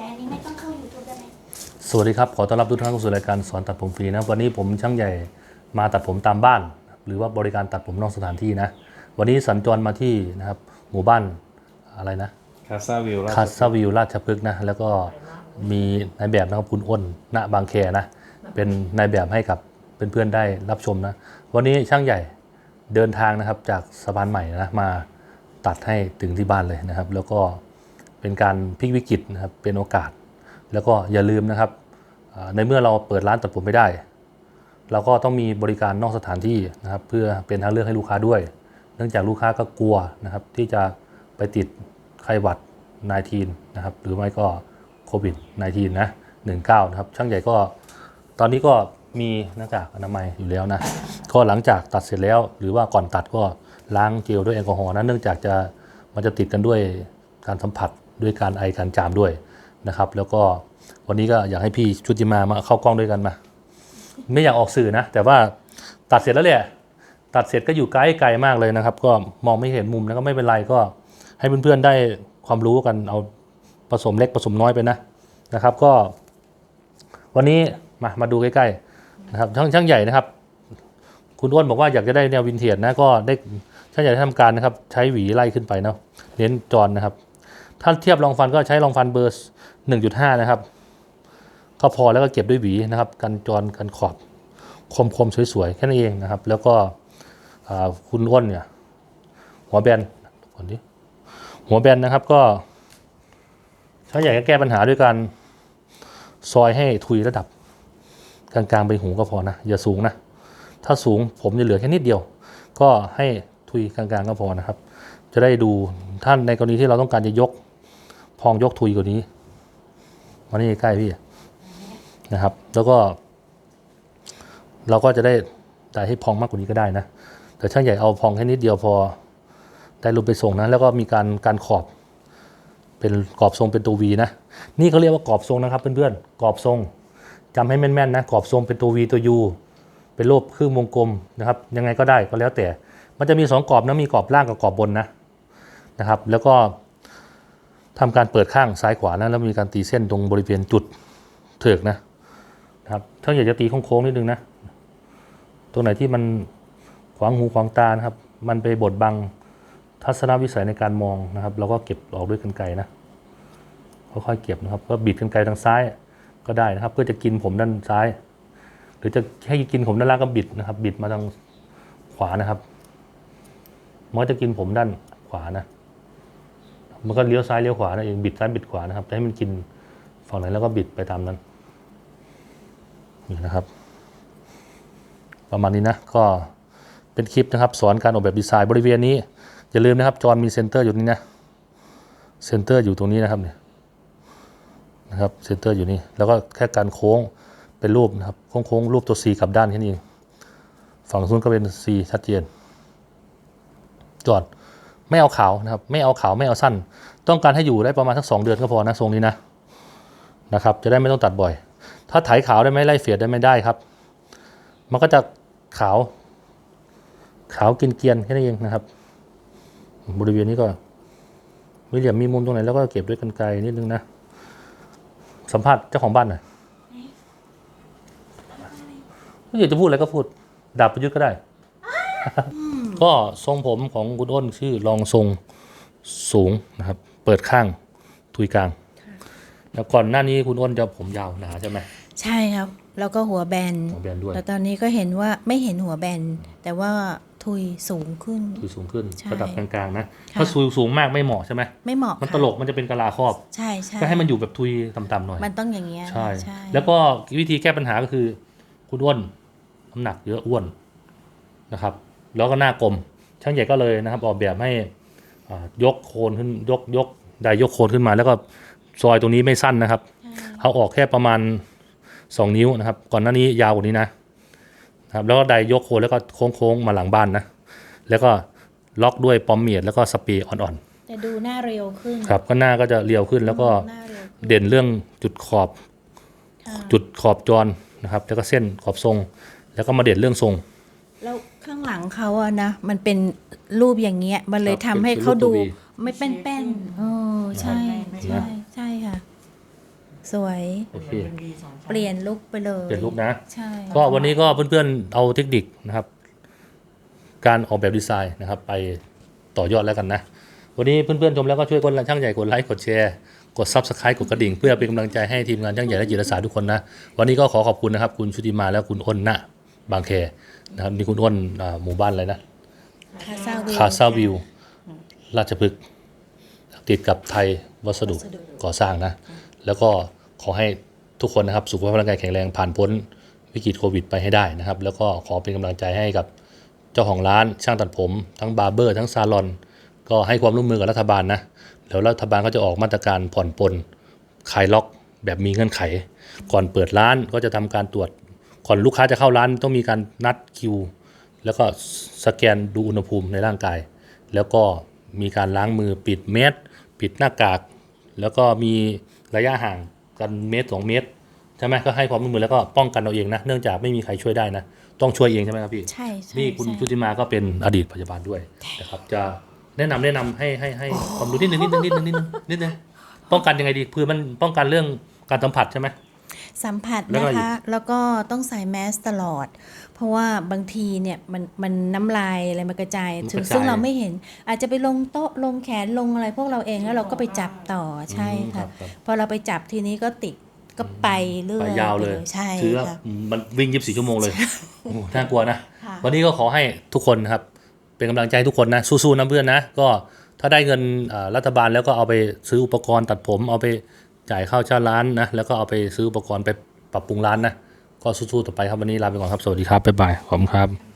แต่อันนี้ไม่ต้องเข้า YouTube ได้ไหมสวัสดีครับ ขอต้อนรับทุกท่านเข้าสู่รายการสอนตัดผมฟรีนะวันนี้ผมช่างใหญ่มาตัดผมตามบ้าน หรือว่าบริการตัดผมนอกสถานที่นะ วันนี้สัญจรมาที่นะครับหมู่บ้านอะไรนะคาซาวิลคาสวิวราชพฤกษ์นะแล้วก็มีนายแบบนะครับคุณอ้นณบางแคนะเป็นนายแบบให้กับเพื่อนๆได้รับชมนะ วันนี้ช่างใหญ่เดินทางนะครับจากสะพานใหม่นะมาตัดให้ถึงที่บ้านเลยนะครับ แล้วก็ เป็นการพลิกวิกฤตนะครับเป็นโอกาส แล้วก็อย่าลืมนะครับในเมื่อเราเปิดร้านตัดผมไม่ได้ เราก็ต้องมีบริการนอกสถานที่นะครับเพื่อเป็นทางเลือกให้ลูกค้าด้วย เนื่องจากลูกค้าก็กลัวนะครับที่จะไปติดไข้หวัด -19 นะครับหรือไม่ก็โควิด -19 นะ19นะครับช่างใหญ่ก็ตอนนี้ก็มีหน้ากากอนามัยอยู่แล้วนะก็หลังจากตัดเสร็จแล้ว หรือว่าก่อนตัดก็ล้างเจลด้วยแอลกอฮอล์นะเนื่องจากจะมันจะติดกันด้วยการสัมผัส ด้วยการไอการจามด้วยนะครับ แล้วก็วันนี้ก็อยากให้พี่ชุติมามาเข้ากล้องด้วยกันมา ไม่อยากออกสื่อนะ แต่ว่าตัดเสร็จแล้วแหละตัดเสร็จก็อยู่ไกลไกลมากเลยนะครับ ก็มองไม่เห็นมุมนะก็ไม่เป็นไรก็ให้เพื่อนๆได้ความรู้กันเอาผสมเล็กผสมน้อยไปนะนะครับ ก็ วันนี้มามาดูใกล้ๆนะครับช่างช่างใหญ่นะครับ คุณอ้วนบอกว่าอยากจะได้แนววินเทจนะก็ได้ช่างใหญ่ได้ทำการนะครับ ใช้หวีไล่ขึ้นไปเนาะเน้นจอนนะครับ ถ้าเทียบรองฟันก็ใช้รองฟันเบอร์1.5 นะครับ ก็พอแล้วก็เก็บด้วยหวีนะครับ กันจรกันขอบคมๆสวยๆ แค่นั้นเองนะครับ แล้วก็คุณอ้นเนี่ย หัวแบนก่อนดิหัวแบนนะครับก็ ถ้าอยากจะแก้ปัญหาด้วยการซอยให้ทุยระดับ กลางๆ ไปหูก็พอนะ อย่าสูงนะ ถ้าสูงผมจะเหลือแค่นิดเดียว ก็ให้ทุยกลางๆก็พอนะครับ จะได้ดูท่านในกรณีที่เราต้องการจะยก พองยกทุยกว่านี้มานี่ใกล้พี่นะครับ แล้วก็ เราก็จะได้ได้ให้พองมากกว่านี้ก็ได้นะ แต่ช่างใหญ่เอาพองแค่นิดเดียวพอได้รูปไปส่งนะ แล้วก็มีการการขอบเป็นกรอบทรงเป็นตัววีนะ นี่เขาเรียกว่ากรอบทรงนะครับเพื่อนๆกรอบทรงจำให้แม่นๆนะกรอบทรงเป็นตัววีตัวยูเป็นรูปครึ่งวงกลมนะครับ ยังไงก็ได้ก็แล้วแต่ มันจะมีสองกรอบนะมีกรอบล่างกับกรอบบนนะนะครับ แล้วก็ ทำการเปิดข้างซ้ายขวานะแล้วมีการตีเส้นตรงบริเวณจุดเถิกนะนะครับถ้าอยากจะตีโค้งๆนิดนึงนะตรงไหนที่มันขวางหูขวางตานะครับ มันไปบดบังทัศนวิสัยในการมองนะครับ เราก็เก็บออกด้วยกันไกรนะค่อยๆเก็บนะครับก็บิดกันไกรทางซ้ายก็ได้นะครับ เพื่อจะกินผมด้านซ้าย หรือจะให้กินผมด้านล่างก็บิดนะครับ บิดมาทางขวานะครับมันก็จะกินผมด้านขวานะ มันก็เลี้ยวซ้ายเลี้ยวขวานั่นเองบิดซ้ายบิดขวานะครับแต่ให้มันกินฝั่งไหนแล้วก็บิดไปตามนั้นนี่นะครับ ประมาณนี้นะก็เป็นคลิปนะครับสอนการออกแบบดีไซน์บริเวณนี้อย่าลืมนะครับจอมีเซนเตอร์อยู่นี่นะเซนเตอร์อยู่ตรงนี้นะครับเนี่ยนะครับเซนเตอร์อยู่นี่แล้วก็แค่การโค้งเป็นรูปนะครับโค้งๆรูปตัว C กลับด้านแค่นี้ฝั่งนู้นก็เป็น C ชัดเจนจอด ไม่เอาขาวนะครับไม่เอาขาวไม่เอาสั้น ต้องการให้อยู่ได้ประมาณสักสองเดือนก็พอนะทรงนี้นะนะครับ จะได้ไม่ต้องตัดบ่อย ถ้าไถขาวได้ไหมไล่เฟียดได้ไม่ได้ครับ มันก็จะขาว ขาวกินเกรียนๆแค่นั้นเองนะครับ บริเวณนี้ก็มีเหลี่ยมมีมุมตรงไหนแล้วก็เก็บด้วยกันไกลนิดนึงนะสัมภาษณ์เจ้าของบ้านหน่อยไม่อยากจะพูดอะไรก็พูดดาบประยุทธ์ก็ได้ ก็ทรงผมของคุณอ้นชื่อรองทรงสูงนะครับ เปิดข้างทุยกลางแล้วก่อนหน้านี้คุณอ้นจะผมยาวหนาใช่ไหมใช่ครับ แล้วก็หัวแบนหัวแบนด้วยแต่ตอนนี้ก็เห็นว่าไม่เห็นหัวแบน แต่ว่าทุยสูงขึ้นทุยสูงขึ้นใช่ระดับกลางๆนะค่ะถ้าทุยสูงมากไม่เหมาะใช่ไหมไม่เหมาะมันค่ะตลกมันจะเป็นกะลาครอบ ใช่ใช่ก็ให้มันอยู่แบบทุยต่ำๆหน่อยมันต้องอย่างเงี้ยใช่ใช่แล้วก็วิธีแก้ปัญหาก็คือ คุณอ้วนน้ำหนักเยอะอ้วนนะครับ แล้วก็หน้ากลม ช่างใหญ่ก็เลยนะครับ ออกแบบให้อ่ายกโคนขึ้นยกยกไดยกโคนขึ้นมา แล้วก็ซอยตรงนี้ไม่สั้นนะครับ เอาออกแค่ประมาณ 2 นิ้วนะครับ ก่อนหน้านี้ยาวกว่านี้นะนะครับ แล้วก็ไดยกโคนแล้วก็โค้งๆมาหลังบ้านนะ แล้วก็ล็อกด้วยปอมเมียดแล้วก็สเปรย์อ่อนแต่ดูหน้าเร็วขึ้นๆครับก็หน้าก็จะเรียวขึ้นแล้วก็หน้าเร็วขึ้นเด่นเรื่องจุดขอบค่ะจุดขอบจรนะครับ แล้วก็เส้นขอบทรง แล้วก็มาเด่นเรื่องทรง แล้ว ข้างหลังเขาอะนะ มันเป็นรูปอย่างเงี้ย มันเลยครัทำบให้เป็นเขาดูรูปตัว V ไม่เป็นแป้นๆเออใช่นะใช่ใช่ค่ะ สวย โอเค เปลี่ยนลุคไปเลยเปลี่ยนลุกนะ ใช่ ก็วันนี้ก็เพื่อนๆเอาเทคนิคนะครับ การออกแบบดีไซน์นะครับ ไปต่อยอดแล้วกันนะ วันนี้เพื่อนๆชมแล้วก็ช่วยคนละช่างใหญ่กดไลค์กดแชร์กด Subscribe กดกระดิ่ง เพื่อเป็นกำลังใจให้ทีมงานช่างใหญ่และจิตอาสาทุกคนนะ วันนี้ก็ขอขอบคุณนะครับ คุณชุติมาและคุณอ้นณ บางแคนะครับนี่คุณอ้นอ่าหมู่บ้านอะไรนะคาซาวิวคาซาวิว ราชพฤกษ์ติดกับไทยวัสดุก่อสร้างนะ แล้วก็ขอให้ทุกคนนะครับ สุขภาพร่างกายแข็งแรงผ่านพ้นวิกฤตโควิดไปให้ได้นะครับ แล้วก็ขอเป็นกำลังใจให้กับเจ้าของร้านช่างตัดผม ทั้งบาร์เบอร์ ทั้งซาลอน ก็ให้ความร่วมมือกับรัฐบาลนะแล้วรัฐบาลก็จะออกมาตรการผ่อนปลนคลายล็อกแบบมีเงื่อนไข ก่อนเปิดร้านก็จะทำการตรวจ ก่อนลูกค้าจะเข้าร้านต้องมีการนัดคิว แล้วก็สแกนดูอุณหภูมิในร่างกาย แล้วก็มีการล้างมือปิดเมสปิดหน้ากาก แล้วก็มีระยะห่างกันเมตรสองเมตรใช่ไหมก็ให้ความร่วมมือแล้วก็ป้องกันเอาเองนะ เนื่องจากไม่มีใครช่วยได้นะ ต้องช่วยเองใช่ไหมครับพี่ใช่ใช่นี่คุณใช่ชุติมาก็เป็นอดีตพยาบาลด้วยนะครับจะแนะนำแนะนำให้ให้ให้ความรู้นิดนึงนิดนึงนิดนึงนิดนึงนิดนึงป้องกันยังไงดีคือมันป้องกันเรื่องการสัมผัสใช่ไหม สัมผัสแล้วก็นะคะ แล้วก็ต้องใส่แมสตลอด เพราะว่าบางทีเนี่ยมันมันน้ำลายอะไรมันกระจายมันถึงกระจายซึ่งเราไม่เห็น อาจจะไปลงโต๊ะลงแขนลงอะไรพวกเราเองแล้วเราก็ไปจับต่อใช่อืมค่ะรับรับพอเราไปจับทีนี้ก็ติดก็ไปเรื่อยไปยาวเลยใช่คือว่าค่ะมันวิ่งยีิบสี่ชั่วโมงเลยโอ้โหน่ากลัวนะค่ะวันนี้ก็ขอให้ทุกคนนะครับ เป็นกำลังใจให้ทุกคนนะ สู้ๆนะเพื่อนนะ ก็ถ้าได้เงินอ่ารัฐบาลแล้วก็เอาไปซื้ออุปกรณ์ตัดผมเอาไป จ่ายค่าเช่าร้านนะแล้วก็เอาไปซื้ออุปกรณ์ไปปรับปรุงร้านนะก็สู้ๆต่อไปครับวันนี้ลาไปก่อนครับสวัสดีครับบ๊ายบายขอบคุณครับ